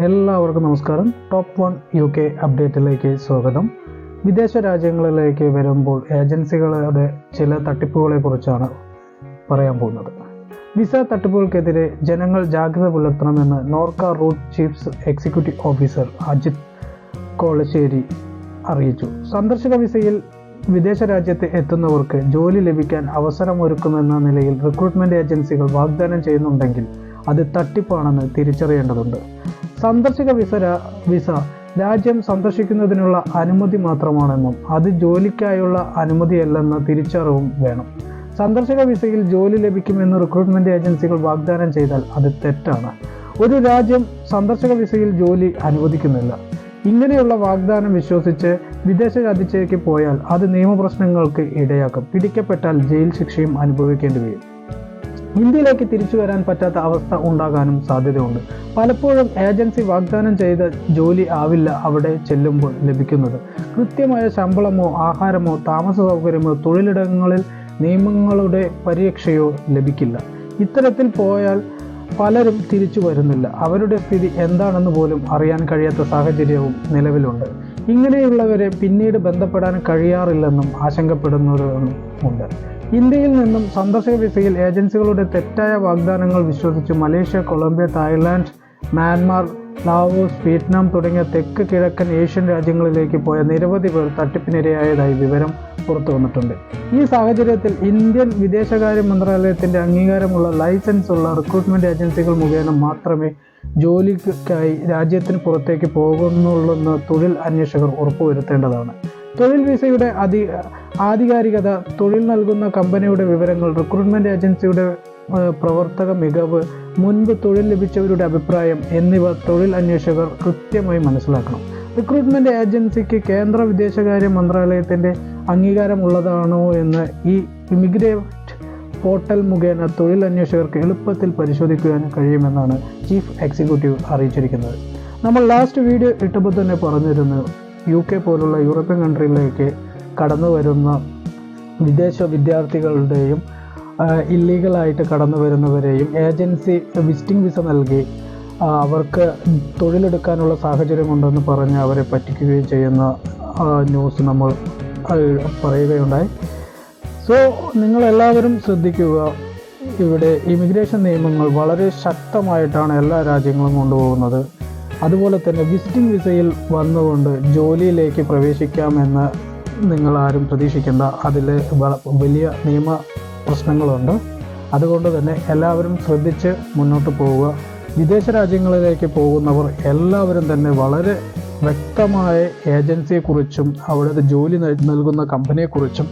എല്ലാവർക്കും നമസ്കാരം. Top one U K അപ്ഡേറ്റിലേക്ക് സ്വാഗതം. വിദേശ രാജ്യങ്ങളിലേക്ക് വരുമ്പോൾ ഏജൻസികളുടെ ചില തട്ടിപ്പുകളെ കുറിച്ചാണ് പറയാൻ പോകുന്നത്. വിസ തട്ടിപ്പുകൾക്കെതിരെ ജനങ്ങൾ ജാഗ്രത പുലർത്തണമെന്ന് Norka root chief executive officer Ajith Kolassery അറിയിച്ചു. സന്ദർശക വിസയിൽ വിദേശ രാജ്യത്ത് എത്തുന്നവർക്ക് ജോലി ലഭിക്കാൻ അവസരമൊരുക്കുമെന്ന നിലയിൽ റിക്രൂട്ട്മെന്റ് ഏജൻസികൾ വാഗ്ദാനം ചെയ്യുന്നുണ്ടെങ്കിൽ അത് തട്ടിപ്പാണെന്ന് തിരിച്ചറിയേണ്ടതുണ്ട്. സന്ദർശക വിസ വിസ രാജ്യം സന്ദർശിക്കുന്നതിനുള്ള അനുമതി മാത്രമാണെന്നും അത് ജോലിക്കായുള്ള അനുമതിയല്ലെന്ന തിരിച്ചറിവും വേണം. സന്ദർശക വിസയിൽ ജോലി ലഭിക്കുമെന്ന് റിക്രൂട്ട്മെന്റ് ഏജൻസികൾ വാഗ്ദാനം ചെയ്താൽ അത് തെറ്റാണ്. ഒരു രാജ്യം സന്ദർശക വിസയിൽ ജോലി അനുവദിക്കുന്നില്ല. ഇങ്ങനെയുള്ള വാഗ്ദാനം വിശ്വസിച്ച് വിദേശ രാജ്യത്തേക്ക് പോയാൽ അത് നിയമപ്രശ്നങ്ങൾക്ക് ഇടയാക്കും. പിടിക്കപ്പെട്ടാൽ ജയിൽ ശിക്ഷയും അനുഭവിക്കേണ്ടി വരും. ഇന്ത്യയിലേക്ക് തിരിച്ചു വരാൻ പറ്റാത്ത അവസ്ഥ ഉണ്ടാകാനും സാധ്യതയുണ്ട്. പലപ്പോഴും ഏജൻസി വാഗ്ദാനം ചെയ്ത ജോലി ആവില്ല അവിടെ ചെല്ലുമ്പോൾ ലഭിക്കുന്നത്. കൃത്യമായ ശമ്പളമോ ആഹാരമോ താമസ സൗകര്യമോ തൊഴിലിടങ്ങളിൽ നിയമങ്ങളുടെ പരിരക്ഷയോ ലഭിക്കില്ല. ഇത്തരത്തിൽ പോയാൽ പലരും തിരിച്ചു വരുന്നില്ല. അവരുടെ സ്ഥിതി എന്താണെന്ന് പോലും അറിയാൻ കഴിയാത്ത സാഹചര്യവും നിലവിലുണ്ട്. ഇങ്ങനെയുള്ളവരെ പിന്നീട് ബന്ധപ്പെടാൻ കഴിയാറില്ലെന്നും ആശങ്കപ്പെടുന്നവരും ഉണ്ട് ഇന്ത്യയിൽ നിന്നും സന്ദർശക വിസയിൽ ഏജൻസികളുടെ തെറ്റായ വാഗ്ദാനങ്ങൾ വിശ്വസിച്ച് Malaysia Colombia Thailand Myanmar Laos Vietnam തുടങ്ങിയ തെക്ക് കിഴക്കൻ ഏഷ്യൻ രാജ്യങ്ങളിലേക്ക് പോയ നിരവധി പേർ തട്ടിപ്പിനിരയായതായി വിവരം പുറത്തു വന്നിട്ടുണ്ട്. ഈ സാഹചര്യത്തിൽ ഇന്ത്യൻ വിദേശകാര്യ മന്ത്രാലയത്തിന്റെ അംഗീകാരമുള്ള ലൈസൻസ് ഉള്ള റിക്രൂട്ട്മെന്റ് ഏജൻസികൾ മുഖേന മാത്രമേ ജോലിക്കായി രാജ്യത്തിന് പുറത്തേക്ക് പോകുന്നുള്ളെന്ന് തൊഴിൽ അന്വേഷകർ ഉറപ്പുവരുത്തേണ്ടതാണ്. തൊഴിൽ വിസയുടെ അധി ആധികാരികത തൊഴിൽ നൽകുന്ന കമ്പനിയുടെ വിവരങ്ങൾ റിക്രൂട്ട്മെന്റ് ഏജൻസിയുടെ പ്രവർത്തക മികവ് മുൻപ് തൊഴിൽ ലഭിച്ചവരുടെ അഭിപ്രായം എന്നിവ തൊഴിൽ അന്വേഷകർ കൃത്യമായി മനസ്സിലാക്കണം. റിക്രൂട്ട്മെന്റ് ഏജൻസിക്ക് കേന്ദ്ര വിദേശകാര്യ മന്ത്രാലയത്തിന്റെ അംഗീകാരമുള്ളതാണോ എന്ന് ഈ ഇമിഗ്രേറ്റ് പോർട്ടൽ മുഖേന തൊഴിൽ അന്വേഷകർക്ക് എളുപ്പത്തിൽ പരിശോധിക്കുവാൻ കഴിയുമെന്നാണ് ചീഫ് എക്സിക്യൂട്ടീവ് അറിയിച്ചിരിക്കുന്നത്. നമ്മൾ ലാസ്റ്റ് വീഡിയോ ഇട്ടപ്പോൾ തന്നെ പറഞ്ഞിരുന്നു യു കെ പോലുള്ള യൂറോപ്യൻ കൺട്രികളിലേക്ക് കടന്നു വരുന്ന വിദേശ വിദ്യാർത്ഥികളുടെയും ഇല്ലീഗലായിട്ട് കടന്നു വരുന്നവരെയും ഏജൻസി വിസിറ്റിംഗ് വിസ നൽകി അവർക്ക് തൊഴിലെടുക്കാനുള്ള സാഹചര്യമുണ്ടെന്ന് പറഞ്ഞ് അവരെ പറ്റിക്കുകയും ചെയ്യുന്ന ന്യൂസ് നമ്മൾ പറയുകയുണ്ടായി. സോ നിങ്ങളെല്ലാവരും ശ്രദ്ധിക്കുക ഇവിടെ ഇമിഗ്രേഷൻ നിയമങ്ങൾ വളരെ ശക്തമായിട്ടാണ് എല്ലാ രാജ്യങ്ങളും കൊണ്ടുപോകുന്നത്. അതുപോലെ തന്നെ വിസിറ്റിംഗ് വിസയിൽ വന്നുകൊണ്ട് ജോലിയിലേക്ക് പ്രവേശിക്കാമെന്ന് നിങ്ങൾ ആരും പ്രതീക്ഷിക്കേണ്ട. അതിൽ വലിയ നിയമ പ്രശ്നങ്ങളുണ്ട്. അതുകൊണ്ട് തന്നെ എല്ലാവരും ശ്രദ്ധിച്ച് മുന്നോട്ട് പോവുക. വിദേശ രാജ്യങ്ങളിലേക്ക് പോകുന്നവർ എല്ലാവരും തന്നെ വളരെ വ്യക്തമായ ഏജൻസിയെക്കുറിച്ചും അവിടുത്തെ ജോലി നൽകുന്ന കമ്പനിയെക്കുറിച്ചും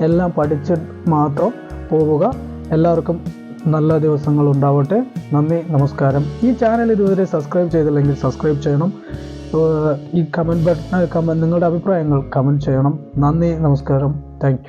എല്ലാം പഠിച്ച് മാത്രം പോവുക. എല്ലാവർക്കും നല്ല ദിവസങ്ങൾ ഉണ്ടാവട്ടെ. നന്ദി നമസ്കാരം. ഈ ചാനൽ ഇതുവരെ സബ്സ്ക്രൈബ് ചെയ്തില്ലെങ്കിൽ സബ്സ്ക്രൈബ് ചെയ്യണം. ഈ കമന്റ് ബട്ടൺ കമന്റ് നിങ്ങളുടെ അഭിപ്രായങ്ങൾ കമന്റ് ചെയ്യണം. നന്ദി നമസ്കാരം. താങ്ക്